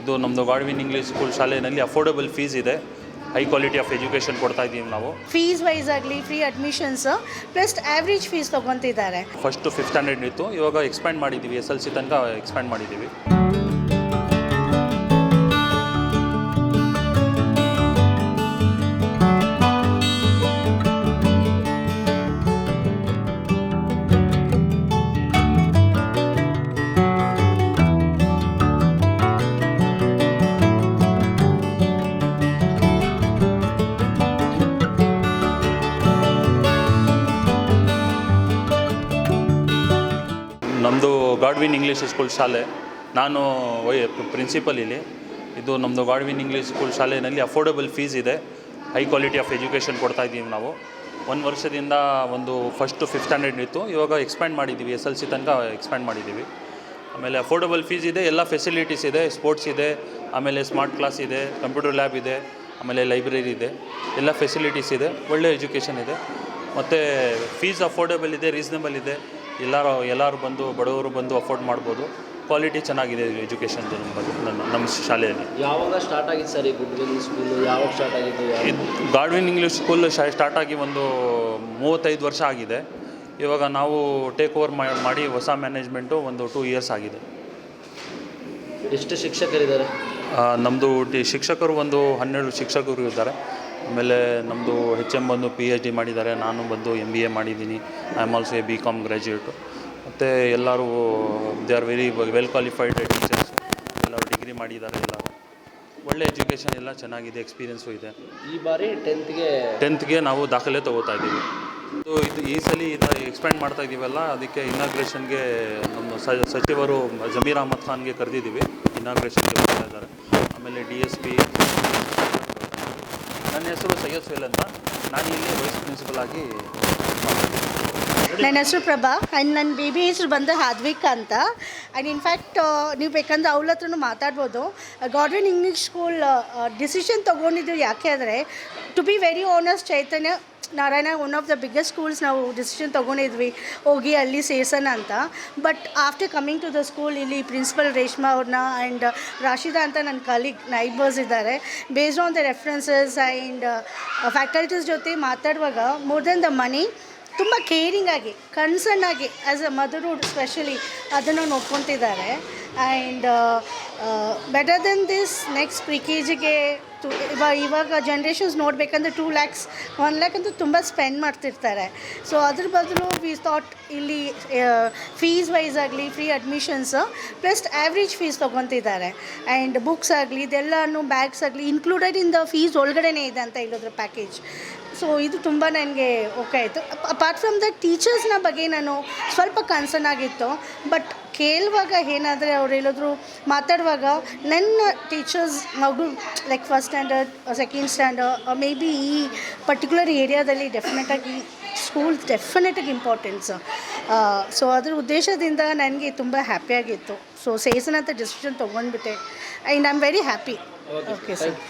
ಇದು ನಮ್ಮದು Godwin English school ಶಾಲೆಯಲ್ಲಿ ಅಫೋರ್ಡಬಲ್ ಫೀಸ್ ಇದೆ. ಹೈ ಕ್ವಾಲಿಟಿ ಆಫ್ ಎಜುಕೇಷನ್ ಕೊಡ್ತಾ ಇದ್ದೀವಿ ನಾವು. ಫೀಸ್ ವೈಸ್ ಆಗಲಿ free admissions plus average fees ತೊಗೊತಿದ್ದಾರೆ. First fifth standard ಇತ್ತು. ಇವಾಗ ಎಕ್ಸ್ಪ್ಯಾಂಡ್ ಮಾಡಿದ್ದೀವಿ. ಎಸ್ ಎಲ್ ಸಿ ತನಕ ಎಕ್ಸ್ಪ್ಯಾಂಡ್ ಮಾಡಿದ್ದೀವಿ. ನಮ್ಮದು ಗಾಡ್ವಿನ್ ಇಂಗ್ಲೀಷ್ ಸ್ಕೂಲ್ ಶಾಲೆ. ನಾನು ವೈ ಪ್ರಿನ್ಸಿಪಲ್ ಇಲ್ಲಿ. ಇದು ನಮ್ಮದು ಗಾಡ್ವಿನ್ ಇಂಗ್ಲೀಷ್ ಸ್ಕೂಲ್ ಶಾಲೆಯಲ್ಲಿ ಅಫೋರ್ಡೆಬಲ್ ಫೀಸ್ ಇದೆ. ಹೈ ಕ್ವಾಲಿಟಿ ಆಫ್ ಎಜುಕೇಷನ್ ಕೊಡ್ತಾ ಇದ್ದೀವಿ ನಾವು. ಒಂದು ವರ್ಷದಿಂದ ಒಂದು ಫಸ್ಟು ಫಿಫ್ತ್ ಸ್ಟ್ಯಾಂಡರ್ಡ್ ಇತ್ತು. ಇವಾಗ ಎಕ್ಸ್ಪ್ಯಾಂಡ್ ಮಾಡಿದ್ದೀವಿ. ಎಸ್ ಎಲ್ ಸಿ ತನಕ ಎಕ್ಸ್ಪ್ಯಾಂಡ್ ಮಾಡಿದ್ದೀವಿ. ಆಮೇಲೆ ಅಫೋರ್ಡೆಬಲ್ ಫೀಸ್ ಇದೆ. ಎಲ್ಲ ಫೆಸಿಲಿಟೀಸ್ ಇದೆ. ಸ್ಪೋರ್ಟ್ಸ್ ಇದೆ. ಆಮೇಲೆ ಸ್ಮಾರ್ಟ್ ಕ್ಲಾಸ್ ಇದೆ. ಕಂಪ್ಯೂಟರ್ ಲ್ಯಾಬ್ ಇದೆ. ಆಮೇಲೆ ಲೈಬ್ರರಿ ಇದೆ. ಎಲ್ಲ ಫೆಸಿಲಿಟೀಸ್ ಇದೆ. ಒಳ್ಳೆ ಎಜುಕೇಷನ್ ಇದೆ. ಮತ್ತು ಫೀಸ್ ಅಫೋರ್ಡೆಬಲ್ ಇದೆ ರೀಸನೇಬಲ್ ಇದೆ. ಎಲ್ಲರೂ ಎಲ್ಲರೂ ಬಂದು ಬಡವರು ಬಂದು ಅಫೋರ್ಡ್ ಮಾಡ್ಬೋದು. ಕ್ವಾಲಿಟಿ ಚೆನ್ನಾಗಿದೆ ಎಜುಕೇಷನ್ ನಮ್ಮ ನನ್ನ ನಮ್ಮ ಶಾಲೆಯಲ್ಲಿ. ಯಾವಾಗ ಸ್ಟಾರ್ಟ್ ಆಗಿತ್ತು ಸರ್ ಈ ಗುಡ್ವಿನ್ ಸ್ಕೂಲ್ ಯಾವಾಗ ಸ್ಟಾರ್ಟ್ ಆಗಿದ್ದು? ಇದು ಗಾಡ್ವಿನ್ ಇಂಗ್ಲೀಷ್ ಸ್ಕೂಲ್ ಸ್ಟಾರ್ಟ್ ಆಗಿ ಒಂದು ಮೂವತ್ತೈದು ವರ್ಷ ಆಗಿದೆ. ಇವಾಗ ನಾವು ಟೇಕ್ ಓವರ್ ಮಾಡಿ ಹೊಸ ಮ್ಯಾನೇಜ್ಮೆಂಟು ಒಂದು ಟೂ ಇಯರ್ಸ್ ಆಗಿದೆ. ಎಷ್ಟು ಶಿಕ್ಷಕರಿದ್ದಾರೆ? ನಮ್ಮದು ಟಿ ಶಿಕ್ಷಕರು ಒಂದು ಹನ್ನೆರಡು ಶಿಕ್ಷಕರು ಇದ್ದಾರೆ. ಆಮೇಲೆ ನಮ್ಮದು ಹೆಚ್ ಎಂ ಬಂದು ಪಿ ಎಚ್ ಡಿ ಮಾಡಿದ್ದಾರೆ. ನಾನು ಬಂದು ಎಂ ಬಿ ಎ ಮಾಡಿದ್ದೀನಿ. I am also a B com graduate ಮತ್ತು ಎಲ್ಲರೂ they are very well qualified teachers ಎಲ್ಲರೂ ಡಿಗ್ರಿ ಮಾಡಿದ್ದಾರೆ ಎಲ್ಲ ಒಳ್ಳೆ ಎಜುಕೇಷನ್ ಎಲ್ಲ ಚೆನ್ನಾಗಿದೆ ಎಕ್ಸ್ಪೀರಿಯೆನ್ಸು ಇದೆ. ಈ ಬಾರಿ ಟೆಂತ್ಗೆ ಟೆಂತ್ಗೆ ನಾವು ದಾಖಲೆ ತಗೋತಾ ಇದ್ದೀವಿ. ಇದು ಇದು ಈ ಸಲ ಇದು ಎಕ್ಸ್ಪ್ಯಾಂಡ್ ಮಾಡ್ತಾ ಇದ್ದೀವಲ್ಲ ಅದಕ್ಕೆ ಇನಾಗ್ರೇಷನ್ಗೆ ನಮ್ಮ ಸ ಸಚಿವರು ಜಮೀರ್ ಅಹಮದ್ ಖಾನ್ಗೆ ಕರೆದಿದ್ದೀವಿ. ಇನಾಗ್ರೇಷನ್ಗೆ ಬರ್ತಾ ಇದ್ದಾರೆ. ಆಮೇಲೆ ಡಿ ಎಸ್ ಪಿ ನನ್ನ ಹೆಸರು ಸೈಯದ್ ಸುಹೇಲ್ ಅಂತ. ನಾನು ಇಲ್ಲಿ ವೈಸ್ ಪ್ರಿನ್ಸಿಪಲ್ ಆಗಿ ನನ್ನ ಹೆಸರು ಪ್ರಭಾ. ಆ್ಯಂಡ್ ನನ್ನ ಬೇಬಿ ಹೆಸರು ಬಂದು ಹಾದ್ವಿಕ್ ಅಂತ. ಆ್ಯಂಡ್ ಇನ್ಫ್ಯಾಕ್ಟ್ ನೀವು ಬೇಕಂದ್ರೆ ಅವಳ ಹತ್ರನೂ ಮಾತಾಡ್ಬೋದು. ಗಾರ್ಡನ್ ಇಂಗ್ಲೀಷ್ ಸ್ಕೂಲ್ ಡಿಸಿಷನ್ ತೊಗೊಂಡಿದ್ದು ಯಾಕೆ ಅಂದರೆ to be very honest Chaitanya Narayana one of the biggest schools ನಾವು ಡಿಸಿಷನ್ ತೊಗೊಂಡಿದ್ವಿ, ಹೋಗಿ ಅಲ್ಲಿ ಸೇರ್ಸೋಣ ಅಂತ. But after coming to the school ಇಲ್ಲಿ ಪ್ರಿನ್ಸಿಪಲ್ ರೇಷ್ಮಾ ಅವ್ರನ್ನ ಆ್ಯಂಡ್ ರಾಶಿದಾ ಅಂತ ನನ್ನ ಕಲೀಗ್ ನೈಬರ್ಸ್ ಇದ್ದಾರೆ. Based on the references and faculties ಜೊತೆ ಮಾತಾಡುವಾಗ ಮೋರ್ ದೆನ್ ದ ಮನಿ ತುಂಬ ಕೇರಿಂಗ್ ಆಗಿ ಕನ್ಸರ್ನ್ ಆಗಿ ಆ್ಯಸ್ ಅ ಮದರ್ಹುಡ್ ಸ್ಪೆಷಲಿ ಅದನ್ನು ನೋಡ್ಕೊತಿದ್ದಾರೆ. And better than this next pre K ಜಿಗೆ ಟು ಇವಾಗ ಇವಾಗ ಜನ್ರೇಷನ್ಸ್ ನೋಡಬೇಕಂದ್ರೆ ಟೂ ಲ್ಯಾಕ್ಸ್ ಒನ್ ಲ್ಯಾಕ್ ಅಂತೂ ತುಂಬ ಸ್ಪೆಂಡ್ ಮಾಡ್ತಿರ್ತಾರೆ. ಸೊ ಅದ್ರ ಬದಲು ವಿ ಥಾಟ್ ಇಲ್ಲಿ ಫೀಸ್ ವೈಸ್ ಆಗಲಿ free admissions plus average fees ತೊಗೊತಿದ್ದಾರೆ. And books ಆಗಲಿ, ಇದೆಲ್ಲನೂ ಬ್ಯಾಗ್ಸ್ ಆಗಲಿ ಇನ್ಕ್ಲೂಡೆಡ್ ಇನ್ ದ ಫೀಸ್ ಒಳಗಡೆನೇ ಇದೆ ಅಂತ ಹೇಳೋದ್ರ ಪ್ಯಾಕೇಜ್ ಸೊ ಇದು ತುಂಬ ನನಗೆ ಓಕೆ ಆಯಿತು. ಅಪಾರ್ಟ್ ಫ್ರಮ್ ದ ಟೀಚರ್ಸ್ನ ಬಗ್ಗೆ ನಾನು ಸ್ವಲ್ಪ ಕನ್ಸರ್ನ್ ಆಗಿತ್ತು. ಬಟ್ ಕೇಳುವಾಗ ಏನಾದರೆ ಅವ್ರು ಹೇಳಿದ್ರು ಮಾತಾಡುವಾಗ ನನ್ನ ಟೀಚರ್ಸ್ ಮಗು like first standard second standard maybe ಈ ಪರ್ಟಿಕ್ಯುಲರ್ ಏರಿಯಾದಲ್ಲಿ ಡೆಫಿನೆಟಾಗಿ ಸ್ಕೂಲ್ ಡೆಫಿನೆಟಾಗಿ ಇಂಪಾರ್ಟೆನ್ಸ್ ಸೊ ಅದ್ರ ಉದ್ದೇಶದಿಂದ ನನಗೆ ತುಂಬ ಹ್ಯಾಪಿಯಾಗಿತ್ತು ಸೊ ಸೇಸನ್ ಅಂತ decision ತೊಗೊಂಡ್ಬಿಟ್ಟೆ. And I am very happy okay sir